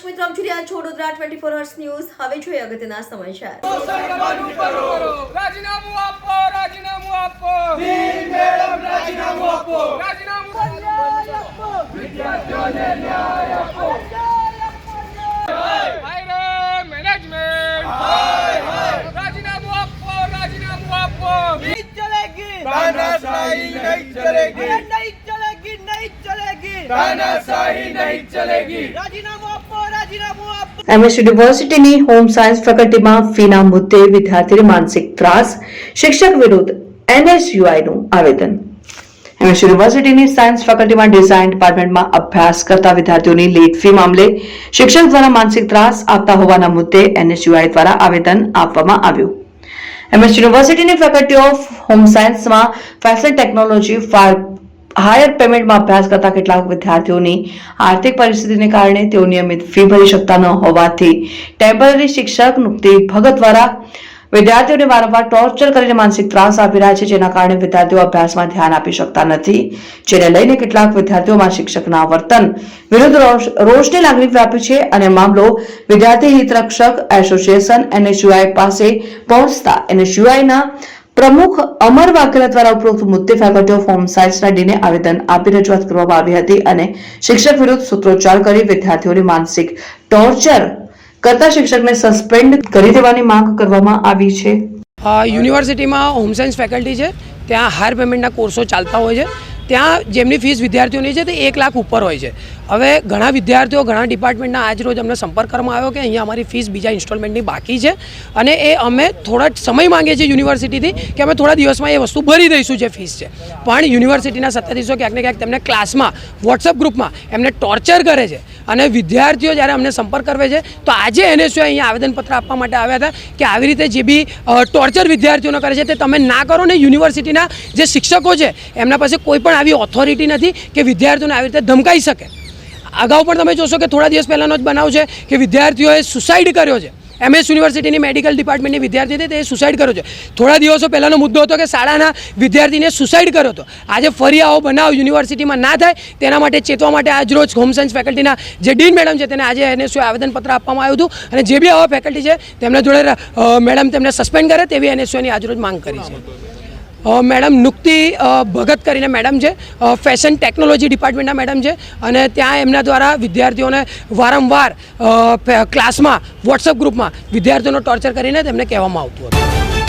દર્શક મિત્રો આપ જોડ્યા છો Vadodara twenty four hours news હવે જોઈએ અગત્યના સમાચાર રાજીનામું આપો રાજીનામું આપો મેડમ રાજીનામું આપો રાજીનામું આપો વિદ્યાર્થીઓને ન્યાય આપો મેનેજમેન્ટ રાજીનામું આપો રાજીનામું આપો નહીં ચલેગી તાનાશાહી નહીં ચલેગી નહીં ચલેગી નહીં ચલેગી તાના तानाशाही नहीं चलेगी राजीनामा आपो राजीनामा आपो એમએસ યુનિવર્સિટીની હોમ સાયન્સ ફેકલ્ટીમાં ફીના મુદ્દે વિદ્યાર્થીની માનસિક ત્રાસ શિક્ષક વિરુદ્ધ એનએસયુઆઈનું આવેદન એમએસ યુનિવર્સિટીની સાયન્સ ફેકલ્ટીમાં ડિઝાઇન ડિપાર્ટમેન્ટમાં અભ્યાસ કરતા વિદ્યાર્થીઓની લેટ ફી મામલે શિક્ષક દ્વારા માનસિક ત્રાસ આપતા હોવાના મુદ્દે એનએસયુઆઈ દ્વારા આવેદન આપવામાં આવ્યું એમએસ યુનિવર્સિટીની ફેકલ્ટી ઓફ હોમ સાયન્સમાં ફેશન ટેકનોલોજી હાયર પેમેન્ટમાં અભ્યાસ કરતા કેટલાક વિદ્યાર્થીઓની આર્થિક પરિસ્થિતિને કારણે તેઓ નિયમિત ફી ભરી શકતા ન હોવાથી ટેમ્પરરી શિક્ષક નુક્તિ ભગત દ્વારા વિદ્યાર્થીઓને વારંવાર ટોર્ચર કરીને માનસિક ત્રાસ આપી રહ્યા છે, જેના કારણે વિદ્યાર્થીઓ અભ્યાસમાં ધ્યાન આપી શકતા નથી, જેને લઈને કેટલાક વિદ્યાર્થીઓમાં શિક્ષકના વર્તન વિરુદ્ધ રોષની લાગણી વ્યાપી છે અને મામલો વિદ્યાર્થી હિતરક્ષક એસોસિએશન, એનએસયુઆઈ પાસે પહોંચતા એનએસયુઆઈના પ્રમુખ અમર વાઘેલા દ્વારા ઉપરોક્ત મુદ્દે ફેકલ્ટી ઓફ હોમ સાયન્સના ડીને આવેદન આપી રજૂઆત કરવામાં આવી હતી અને શિક્ષક વિરુદ્ધ સૂત્રોચ્ચાર કરી વિદ્યાર્થીઓની માનસિક ટોર્ચર કરતા શિક્ષકને સસ્પેન્ડ કરી દેવાની માંગ કરવામાં આવી છે. યુનિવર્સિટીમાં હોમ સાયન્સ ફેકલ્ટી છે. ત્યાં હાયર પેમેન્ટના કોર્સો ચાલતા હોય છે. ત્યાં જેમની ફીસ વિદ્યાર્થીઓની છે તે એક લાખ ઉપર હોય છે. હવે ઘણા વિદ્યાર્થીઓ, ઘણા ડિપાર્ટમેન્ટના આજ રોજ અમને સંપર્ક કરવામાં આવ્યો કે અહીંયા અમારી ફીસ બીજા ઇન્સ્ટોલમેન્ટની બાકી છે અને એ અમે થોડા સમય માંગીએ છીએ યુનિવર્સિટીથી કે અમે થોડા દિવસમાં એ વસ્તુ ભરી દઈશું જે ફીસ છે. પણ યુનિવર્સિટીના સત્તાધીશો ક્યાંક ને ક્યાંક તેમને ક્લાસમાં વોટ્સઅપ ગ્રુપમાં એમને ટોર્ચર કરે છે. અને વિદ્યાર્થીઓ જ્યારે અમને સંપર્ક કરવે છે, તો આજે એનએસયુ અહીંયા આવેદનપત્ર આપવા માટે આવ્યા હતા કે આવી રીતે જે બી ટોર્ચર વિદ્યાર્થીઓનો કરે છે તે તમે ના કરો ને યુનિવર્સિટીના જે શિક્ષકો છે, એમના પાસે કોઈ પણ આવી ઓથોરિટી નથી કે વિદ્યાર્થીઓને આવી રીતે ધમકાઈ શકે. અગાઉ પણ તમે જોશો કે થોડા દિવસ પહેલાંનો જ બનાવ છે કે વિદ્યાર્થીઓએ સુસાઇડ કર્યો છે. એમએસ યુનિવર્સિટીની મેડિકલ ડિપાર્ટમેન્ટની વિદ્યાર્થી હતી, તે સુસાઇડ કર્યો છે. થોડા દિવસો પહેલાંનો મુદ્દો હતો કે શાળાના વિદ્યાર્થીને સુસાઇડ કર્યો હતો. આજે ફરી આવો બનાવ યુનિવર્સિટીમાં ના થાય, તેના માટે ચેતવા માટે આજ રોજ હોમ સાયન્સ ફેકલ્ટીના જે ડીન મેડમ છે, તેને આજે એને શું આવેદનપત્ર આપવામાં આવ્યું હતું. અને જે બી આવા ફેકલ્ટી છે, તેમના જોડે મેડમ તેમને સસ્પેન્ડ કરે, તેવી એને એનએસયુની આજરોજ માંગ કરી છે. મેડમ, નુક્તિ ભગત કરીને મેડમ છે. ફેશન ટેકનોલોજી ડિપાર્ટમેન્ટના મેડમ છે. અને ત્યાં એમના દ્વારા વિદ્યાર્થીઓને વારંવાર ક્લાસમાં, વોટ્સઅપ ગ્રુપમાં વિદ્યાર્થીઓનો ટોર્ચર કરીને તેમને કહેવામાં આવતું હતું.